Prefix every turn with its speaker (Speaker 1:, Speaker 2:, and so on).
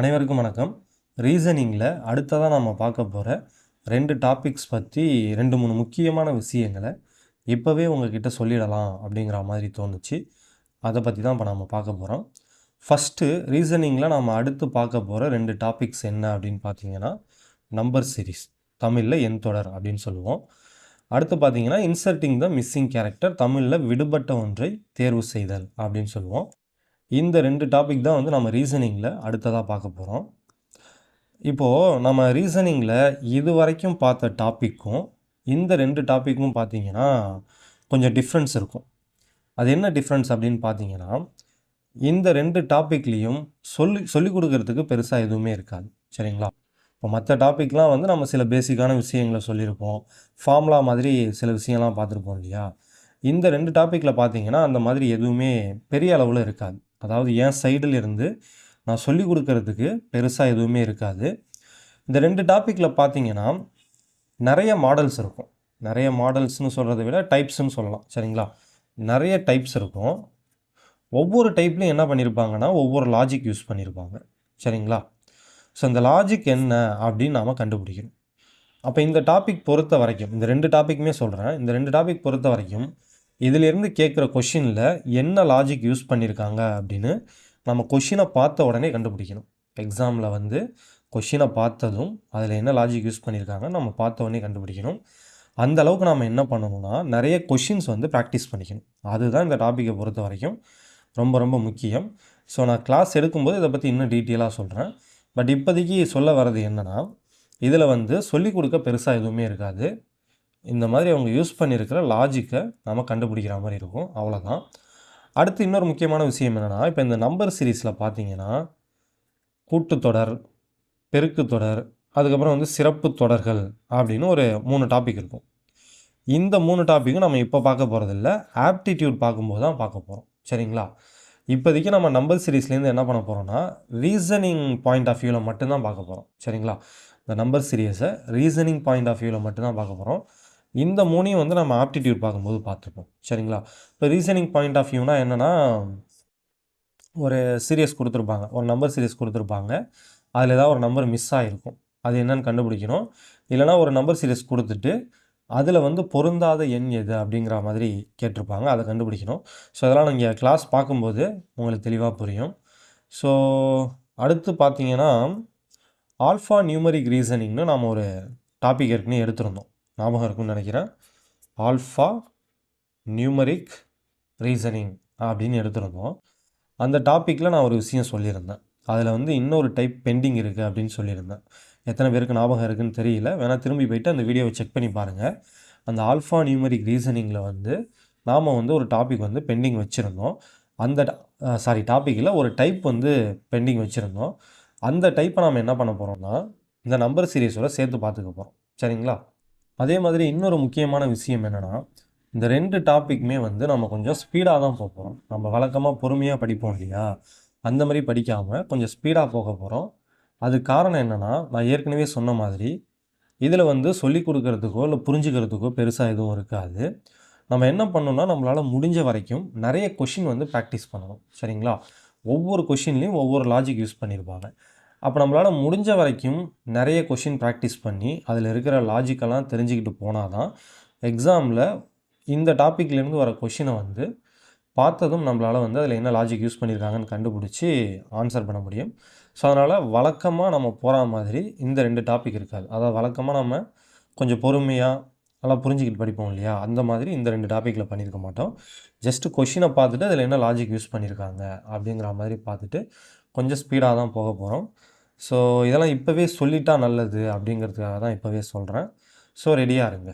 Speaker 1: அனைவருக்கும் வணக்கம். ரீசனிங்கில் அடுத்ததாக நம்ம பார்க்க போகிற ரெண்டு டாபிக்ஸ் பற்றி ரெண்டு மூணு முக்கியமான விஷயங்களை இப்போவே உங்ககிட்ட சொல்லிடலாம் அப்படிங்கிற மாதிரி தோணுச்சு. அதை பற்றி தான் இப்போ நம்ம பார்க்க போகிறோம் ஃபஸ்ட்டு ரீசனிங்கில் நம்ம அடுத்து பார்க்க போகிற ரெண்டு டாபிக்ஸ் என்ன அப்படின்னு பார்த்தீங்கன்னா நம்பர் சீரிஸ் தமிழில் என் தொடர் அப்படின்னு சொல்லுவோம். அடுத்து பார்த்தீங்கன்னா இன்சர்ட்டிங் த மிஸ்ஸிங் கேரக்டர் தமிழில் விடுபட்ட ஒன்றை தேர்வு செய்தல் அப்படின்னு சொல்லுவோம். இந்த ரெண்டு டாபிக் தான் வந்து நம்ம ரீசனிங்கில் அடுத்ததாக பார்க்க போகிறோம் இப்போது நம்ம ரீசனிங்கில் இது வரைக்கும் பார்த்த டாப்பிக்கும் இந்த ரெண்டு டாப்பிக்கும் பார்த்திங்கன்னா கொஞ்சம் டிஃப்ரென்ஸ் இருக்கும். அது என்ன டிஃப்ரென்ஸ் அப்படின்னு பார்த்தீங்கன்னா இந்த ரெண்டு டாப்பிக்லேயும் சொல்லி சொல்லிக் கொடுக்கறதுக்கு பெருசாக எதுவுமே இருக்காது. சரிங்களா? இப்போ மற்ற டாப்பிக்லாம் வந்து நம்ம சில பேசிக்கான விஷயங்களை சொல்லியிருப்போம். ஃபார்முலா மாதிரி சில விஷயம்லாம் பார்த்துருப்போம் இல்லையா? இந்த ரெண்டு டாப்பிக்கில் பார்த்தீங்கன்னா அந்த மாதிரி எதுவுமே பெரிய அளவில் இருக்காது. அதாவது என் சைடில் இருந்து நான் சொல்லிக் கொடுக்கறதுக்கு பெருசாக எதுவுமே இருக்காது. இந்த ரெண்டு டாப்பிக்கில் பார்த்தீங்கன்னா நிறைய மாடல்ஸ் இருக்கும். நிறைய மாடல்ஸ்னு சொல்கிறத விட டைப்ஸ்னு சொல்லலாம். சரிங்களா? நிறைய டைப்ஸ் இருக்கும். ஒவ்வொரு டைப்லையும் என்ன பண்ணியிருப்பாங்கன்னா ஒவ்வொரு லாஜிக் யூஸ் பண்ணியிருப்பாங்க சரிங்களா? ஸோ இந்த லாஜிக் என்ன அப்படின்னு நாம் கண்டுபிடிக்கணும். அப்போ இந்த டாபிக் பொறுத்த வரைக்கும் இந்த ரெண்டு டாப்பிக்குமே சொல்கிறேன் இந்த ரெண்டு டாபிக் பொறுத்த வரைக்கும் இதிலிருந்து கேட்குற கொஷினில் என்ன லாஜிக் யூஸ் பண்ணியிருக்காங்க அப்படின்னு நம்ம கொஷினை பார்த்த உடனே கண்டுபிடிக்கணும். எக்ஸாமில் வந்து கொஷினை பார்த்ததும் அதில் என்ன லாஜிக் யூஸ் பண்ணியிருக்காங்க நம்ம பார்த்த உடனே கண்டுபிடிக்கணும். அந்த அளவுக்கு நம்ம என்ன பண்ணணும்னா நிறைய கொஷின்ஸ் வந்து ப்ராக்டிஸ் பண்ணிக்கணும். அதுதான் இந்த டாப்பிக்கை பொறுத்த வரைக்கும் ரொம்ப ரொம்ப முக்கியம். ஸோ நான் கிளாஸ் எடுக்கும்போது இதை பற்றி இன்னும் டீட்டெயிலாக சொல்கிறேன் பட் இப்போதைக்கு சொல்ல வர்றது என்னென்னா இதில் வந்து சொல்லிக் கொடுக்க பெருசாக எதுவுமே இருக்காது. இந்த மாதிரி அவங்க யூஸ் பண்ணியிருக்கிற லாஜிக்கை நம்ம கண்டுபிடிக்கிற மாதிரி இருக்கும். அவ்வளோதான் அடுத்து இன்னொரு முக்கியமான விஷயம் என்னென்னா இப்போ இந்த நம்பர் சீரீஸில் பார்த்தீங்கன்னா கூட்டுத்தொடர் பெருக்குத்தொடர் அதுக்கப்புறம் வந்து சிறப்பு தொடர்கள் அப்படின்னு ஒரு மூணு டாபிக் இருக்கும். இந்த மூணு டாப்பிக்கும் நம்ம இப்போ பார்க்க போகிறதில்ல ஆப்டிடியூட் பார்க்கும்போது தான் பார்க்க போகிறோம் சரிங்களா? இப்போதைக்கு நம்ம நம்பர் சீரீஸ்லேருந்து என்ன பண்ண போகிறோம்னா ரீசனிங் பாயிண்ட் ஆஃப் வியூவில் மட்டும்தான் பார்க்க போகிறோம் சரிங்களா? இந்த நம்பர் சீரியஸை ரீசனிங் பாயிண்ட் ஆஃப் வியூவில் மட்டும்தான் பார்க்க போகிறோம் இந்த மூணையும் வந்து நம்ம ஆப்டிடியூட் பார்க்கும்போது பார்த்துருப்போம். சரிங்களா? இப்போ ரீசனிங் பாயிண்ட் ஆஃப் வியூனா என்னென்னா ஒரு சீரியஸ் கொடுத்துருப்பாங்க. ஒரு நம்பர் சீரியஸ் கொடுத்துருப்பாங்க. அதில் ஏதாவது ஒரு நம்பர் மிஸ் ஆகிருக்கும் அது என்னன்னு கண்டுபிடிக்கணும். இல்லைனா ஒரு நம்பர் சீரியஸ் கொடுத்துட்டு அதில் வந்து பொருந்தாத எண் எது அப்படிங்கிற மாதிரி கேட்டிருப்பாங்க. அதை கண்டுபிடிக்கணும். ஸோ அதெல்லாம் நீங்கள் கிளாஸ் பார்க்கும்போது உங்களுக்கு தெளிவாக புரியும். ஸோ அடுத்து பார்த்தீங்கன்னா ஆல்ஃபா நியூமரிக் ரீசனிங்னு நாம் ஒரு டாபிக் ஏற்கனவே எடுத்திருந்தோம். ஞாபகம் இருக்குன்னு நினைக்கிறேன். ஆல்ஃபா நியூமரிக் ரீசனிங் அப்படின்னு எடுத்திருந்தோம் அந்த டாப்பிக்கில் நான் ஒரு விஷயம் சொல்லியிருந்தேன். அதில் வந்து இன்னொரு டைப் பெண்டிங் இருக்குது அப்படின்னு சொல்லியிருந்தேன். எத்தனை பேருக்கு ஞாபகம் இருக்குன்னு தெரியல. வேணால் திரும்பி போயிட்டு அந்த வீடியோவை செக் பண்ணி பாருங்கள் அந்த ஆல்ஃபா நியூமரிக் ரீசனிங்கில் வந்து நாம் வந்து ஒரு டாபிக் வந்து பெண்டிங் வச்சுருந்தோம். அந்த சாரி டாப்பிக்கில் ஒரு டைப் வந்து பெண்டிங் வச்சுருந்தோம். அந்த டைப்பை நாம் என்ன பண்ண போகிறோம்னா இந்த நம்பர் சீரீஸோட சேர்த்து பார்த்துக்க போகிறோம் சரிங்களா? அதே மாதிரி இன்னொரு முக்கியமான விஷயம் என்னென்னா இந்த ரெண்டு டாப்பிக்குமே வந்து நம்ம கொஞ்சம் ஸ்பீடாக தான் போக போகிறோம் நம்ம வழக்கமாக பொறுமையாக படிப்போம் இல்லையா? அந்த மாதிரி படிக்காமல் கொஞ்சம் ஸ்பீடாக போக போகிறோம் அது காரணம் என்னென்னா நான் ஏற்கனவே சொன்ன மாதிரி இதில் வந்து சொல்லி கொடுக்கறதுக்கோ இல்லை புரிஞ்சுக்கிறதுக்கோ பெருசாக எதுவும் இருக்காது. நம்ம என்ன பண்ணணும்னா நம்மளால் முடிஞ்ச வரைக்கும் நிறைய கொஷின் வந்து ப்ராக்டிஸ் பண்ணணும். சரிங்களா? ஒவ்வொரு கொஷின்லேயும் ஒவ்வொரு லாஜிக் யூஸ் பண்ணியிருப்பாங்க அப்போ நம்மளால் முடிஞ்ச வரைக்கும் நிறைய கொஷின் ப்ராக்டிஸ் பண்ணி அதில் இருக்கிற லாஜிக்கெல்லாம் தெரிஞ்சுக்கிட்டு போனால் தான் எக்ஸாமில் இந்த டாப்பிக்லேருந்து வர கொஷினை வந்து பார்த்ததும் நம்மளால் வந்து அதில் என்ன லாஜிக் யூஸ் பண்ணியிருக்காங்கன்னு கண்டுபிடிச்சி ஆன்சர் பண்ண முடியும். ஸோ அதனால் வழக்கமாக நம்ம போகிற மாதிரி இந்த ரெண்டு டாபிக் இருக்காது. அதாவது வழக்கமாக நம்ம கொஞ்சம் பொறுமையாக நல்லா புரிஞ்சுக்கிட்டு படிப்போம் இல்லையா? அந்த மாதிரி இந்த ரெண்டு டாப்பிக்கில் பண்ணியிருக்க மாட்டோம். ஜஸ்ட்டு கொஷினை பார்த்துட்டு அதில் என்ன லாஜிக் யூஸ் பண்ணியிருக்காங்க அப்படிங்கிற மாதிரி பார்த்துட்டு கொஞ்சம் ஸ்பீடாக தான் போக போகிறோம் ஸோ இதெல்லாம் இப்போவே சொல்லிட்டா நல்லது அப்படிங்கிறதுக்காக தான் இப்போவே சொல்கிறேன் ஸோ ரெடியாக இருங்க.